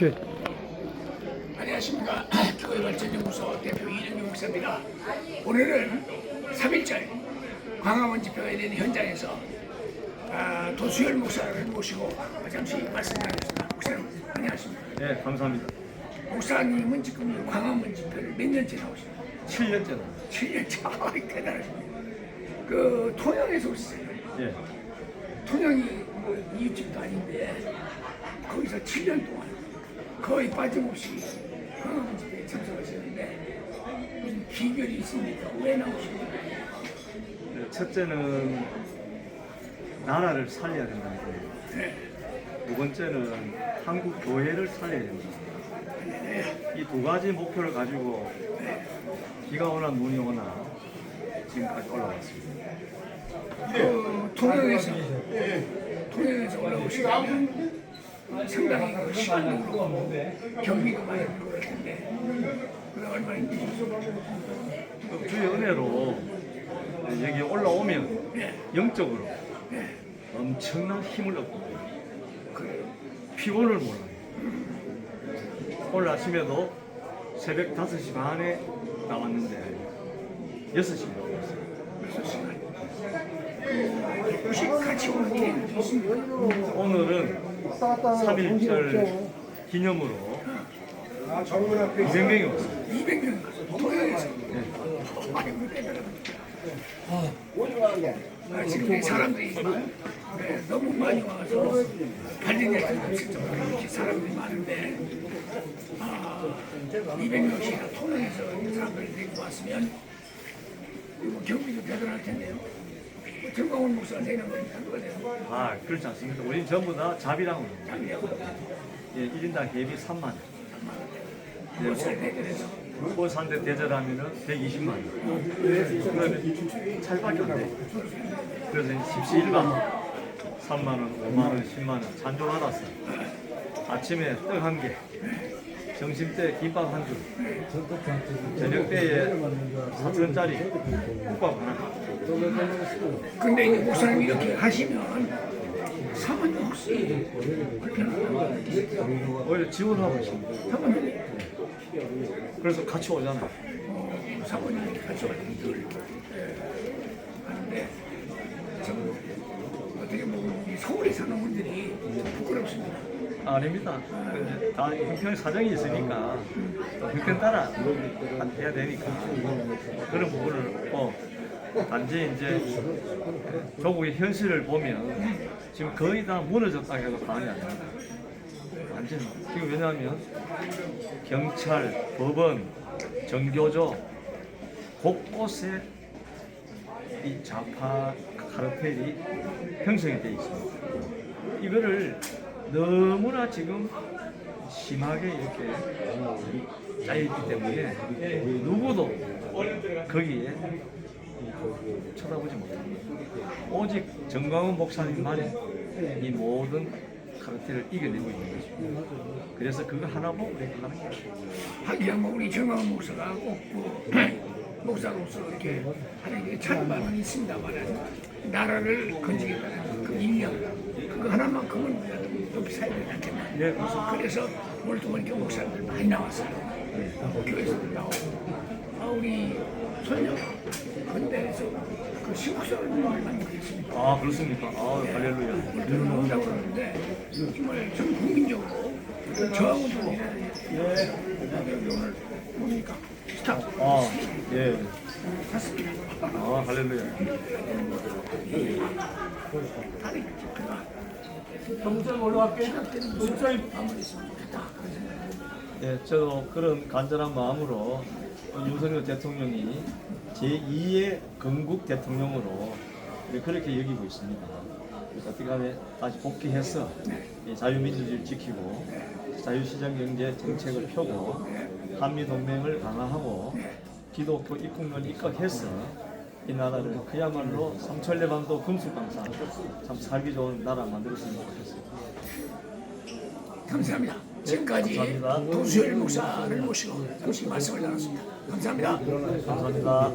오케이. 안녕하십니까. 교회 발전연구소 대표 이정규 목사입니다. 오늘은 3일절 광화문 집회에 되는 현장에서 아, 도수열 목사를 모시고 잠시 말씀 나누겠습니다. 목사님, 안녕하십니까. 네, 감사합니다. 목사님은 지금 광화문 집회를 몇 년째? 7년째다. 7년째. 아, 대단하십니다. 그 통영에서 오셨어요. 예. 통영이 뭐 이웃집도 아닌데 거기서 7년 동안 거의 빠짐없이 광화문 집회에 참석하셨는데 무슨 비결이 있습니까? 왜 나오시나요? 네, 첫째는 나라를 살려야 된다는 거예요. 네. 두 번째는 한국 교회를 살려야 된다. 이 두 가지 목표를 가지고 비가 오나 눈이 오나 지금까지 올라왔습니다. 그 통영에서 통영에서 올라오시면 상당히 그 시간으로 경비가 많이 들고 할 텐데 그게? 그 주의 은혜로 여기 올라오면 네. 영적으로 네. 엄청난 힘을 얻고. 피곤을 몰라요. 오늘 아침에도 새벽 5시 반에 나왔는데 6시에 나왔어요. 그래서 시간 그 혹시 같이 오는 계획도 있 오늘은 3.1절 기념으로 200명이 왔어요. 200명 가서 통영에서 아이고 대단합니다. 아, 지금 이 사람들이 네, 너무 많이 와서 정도로 이렇게 사람들이 많은데 아, 200명씩이나 통영에서 이 사람들이 데리고 왔으면 이거 경비도 대단할 텐데요. 뭐 정광훈 목사가 되는 거예요? 아, 그렇지 않습니다. 우리 전부 다 자비랑으로. 예, 1인당 대비 3만 원. 대결해서 뭐 산대 대절하면은 120만 원. 그러면 차이밖에 안 돼. 그래서 17만 3만 원, 5만 원, 10만 원 잔조 받았어. 아침에 떡 한 개, 점심 때 김밥 한 줄, 저녁 때에 4천원짜리 국밥 하나. 근데 이제 목사님 이렇게 하시면 사모님 혹시 불편하다고 오히려 지원하고 있습니다. 사모님 그래서 같이 오잖아요. 어, 사모님이 같이 와서 늘 예, 하는데 참 어떻게 보면 이 서울에 사는 분들이 부끄럽습니다. 아닙니다. 이제 다 형평 사정이 있으니까 또 형평 따라 해야 되니까 그런 부분을 어, 단지 이제 조국의 현실을 보면 지금 거의 다 무너졌다 해도 과언이 아닙니다. 완전 지금 왜냐하면 경찰, 법원, 정교조 곳곳에 이 좌파 카르텔이 형성이 되어 있습니다. 이거를 너무나 지금 심하게 이렇게 짜여있기 때문에 누구도 거기에 쳐다보지 못합니다. 오직 정광훈 목사님만이 이 모든 카르텔을 이겨내고 있는 것입니다. 그래서 그거 하나 보고 우리가 하는 거예요. 하기야 뭐 우리 정광 목사가 꼭그 목사로서 이렇게 하는 게 찬반은 있습니다만 나라를 건지겠다는 그 인명 그거 하나만큼은 사야 되지 않겠나. 네. 그래서 보니까 목사님들 많이 나왔어요. 뭐 교회에서도 나오고. 아, 우리 손녀 군대에서 그 시국선을 많이 그랬습니다. 아 그렇습니까? 아 할렐루야. 오늘 나온다고 그러는데 정말 전 국민적으로 저항운동이 오늘 뭡니까? 스탑. 아 예. 아 할렐루야. 다른 집회가 정수장 올라갈게. 생각을 예, 저도 그런 간절한 마음으로 윤석열 대통령이 제2의 건국 대통령으로 그렇게 여기고 있습니다. 그래서 어떻게 하면 다시 복귀해서 이 자유민주주의를 지키고 자유시장 경제 정책을 펴고 한미동맹을 강화하고 기독교 입국을 입각해서 이 나라를 그야말로 삼천레반도 금수강산 참 살기 좋은 나라 만들었으면 좋겠습니다. 감사합니다. 지금까지 감사합니다. 도수열 목사를 모시고 잠시 말씀을 나눴습니다. 감사합니다. 감사합니다.